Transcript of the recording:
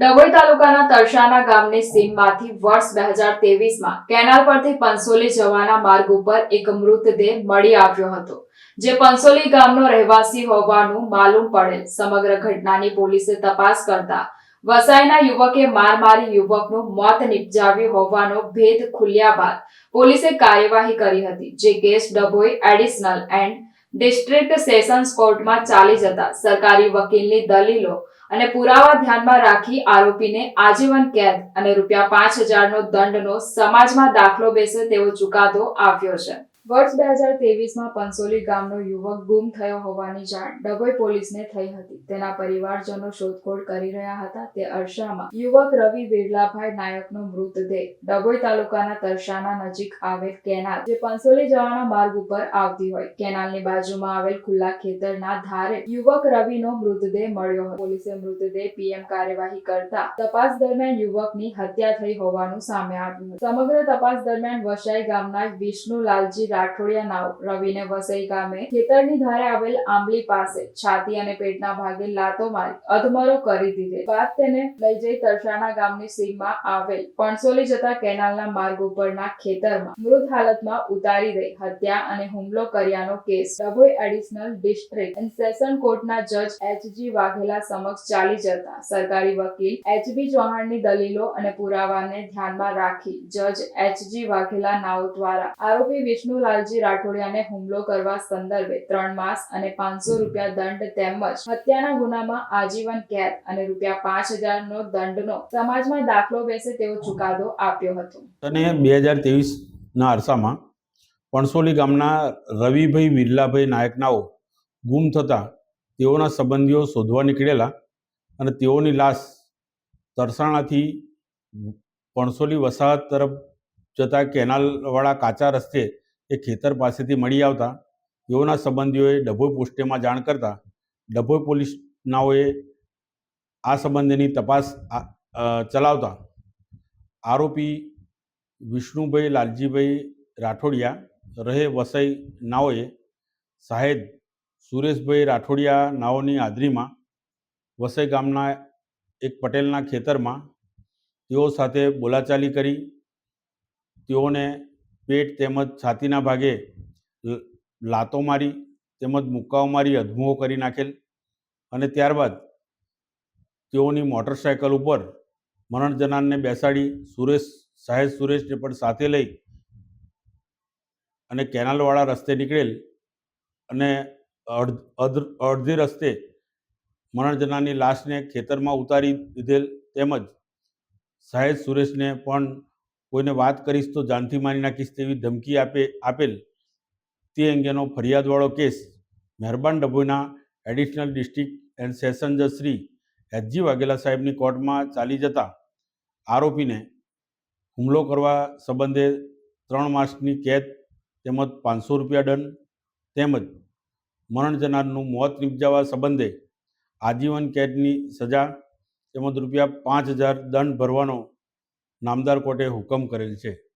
ડભોઈ તાલુકાના તરસાના ગામની સીમમાંથી વર્ષ બે હજાર તેવીસમાં કેનાલ પરથી પંસોલી જવાના માર્ગ ઉપર એક મૃતદેહ મળી આવ્યો હતો, જે પંસોલી ગામનો રહેવાસી હોવાનું માલુમ પડેલ. સમગ્ર ઘટનાની પોલીસે તપાસ કરતા વસાઈના યુવકે માર મારી યુવકનું મોત નિપજાવ્યું હોવાનો ભેદ ખુલ્યા બાદ પોલીસે કાર્યવાહી કરી હતી, જે case Dabhoi additional and district sessions કોર્ટમાં ચાલી જતા સરકારી વકીલની દલીલો અને પુરાવા ધ્યાનમાં રાખી આરોપીને આજીવન કેદ અને રૂપિયા પાંચ હજારનો દંડનો સમાજમાં દાખલો બેસે તેવો ચુકાદો આવ્યો છે. વર્ષ બે હજાર તેવીસમાં પંસોલી ગામનો યુવક ગુમ થયો હોવાની જાણ ડભોઈ પોલીસને થઈ હતી. તેના પરિવારજનો શોધખોળ કરી રહ્યા હતા. તે અરસામાં યુવક રવિ બિરલાભાઈ નાયકનો મૃતદેહ ડભોઈ તાલુકાના તરસાના નજીક આવેલ કેનાલ, જે પંસોલી જવાના માર્ગ ઉપર આવતી હોય. કેનાલની બાજુમાં આવેલ ખુલ્લા ખેતરના ધારે યુવક રવિનો મૃતદેહ મળ્યો હતો. પોલીસે મૃતદેહ પીએમ કાર્યવાહી કરતા તપાસ દરમિયાન યુવકની હત્યા થઈ હોવાનું સામે આવ્યું સમગ્ર તપાસ દરમિયાન વસાઈ ગામના વિષ્ણુલાલજી રાઠોડિયા નાવ રવિને વસઈ ગામે ખેતરની ધારે આવેલ આંબલી પાસે છાતી અને પેટના ભાગે લાતો મારી અધમરો કરી દીધે. બાદ તેને લઈ જઈ તરસાના ગામની સીમમાં આવેલ પણસોલી જતા કેનાલના માર્ગ ઉપરના ખેતરમાં મૃત હાલતમાં ઉતારી દઈ હત્યા અને હુમલો કર્યાનો case. Dabhoi additional district and session કોર્ટના જજ એચજી વાઘેલા સમક્ષ ચાલી જતા સરકારી વકીલ એચબી ચૌહાણની દલીલો અને પુરાવાને ધ્યાનમાં રાખી જજ એચજી વાઘેલા નાવ દ્વારા આરોપી વિષ્ણુલાલજી રાઠોડિયાને હુમલો કરવા સંદર્ભે ત્રણ માસ અને પાંચસો રૂપિયા દંડ તેમજ હત્યાના ગુનામાં આજીવન કેદ અને રૂપિયા પાંચ હજારનો દંડનો સમાજમાં દાખલો બેસે તેવો ચુકાદો આપ્યો હતો. અને બે હજાર ત્રેવીસના અરસામાં પણસોલી ગામના રવિભાઈ વિરલાભાઈ નાયકનાઓ ગુમ થતા તેઓના સંબંધીઓ શોધવા નીકળેલા અને તેઓની લાશ તરસાણાથી પણસોલી વસાહત તરફ જતા કેનાલવાળા કાચા રસ્તે એ ખેતર પાસેથી મળી આવતા તેઓના સંબંધીઓએ ડભોઈ પોસ્ટેમાં જાણ કરતા ડભોઈ પોલીસનાઓએ આ સંબંધેની તપાસ ચલાવતા આરોપી વિષ્ણુભાઈ લાલજીભાઈ રાઠોડિયા રહે વસઈ નાઓએ સાહેબ સુરેશભાઈ રાઠોડિયા નાઓની હાજરીમાં વસઈ ગામના એક પટેલના ખેતરમાં તેઓ સાથે બોલાચાલી કરી તેઓને પેટ તેમજ છાતીના ભાગે લાતો મારી, તેમજ મુક્કાઓ મારી, અધમુઓ કરી નાખેલ અને ત્યારબાદ તેઓની મોટરસાયકલ ઉપર મરણ જનારને બેસાડી સુરેશ, સાહેબ સુરેશને પણ સાથે લઈ અને કેનાલવાળા રસ્તે નીકળેલ અને અડધ રસ્તે મરણ જનારની લાશને ખેતરમાં ઉતારી દીધેલ તેમજ સાહેબ સુરેશને પણ કોઈને વાત કરીશ તો જાનથી મારી નાખીશ તેવી ધમકી આપે, આપેલ. તે અંગેનો ફરિયાદવાળો કેસ મહેરબાન ડભોઈના એડિશનલ ડિસ્ટ્રિક્ટ એન્ડ સેશન જજ શ્રી એચજી વાઘેલા સાહેબની કોર્ટમાં ચાલી જતા આરોપીને હુમલો કરવા સંબંધે ત્રણ માસની કેદ તેમજ પાંચસો રૂપિયા દંડ તેમજ મરણ જનારનું મોત નિપજાવવા સંબંધે આજીવન કેદની સજા તેમજ રૂપિયા પાંચ હજાર દંડ ભરવાનો નામદાર કોર્ટે હુકમ કરેલ છે.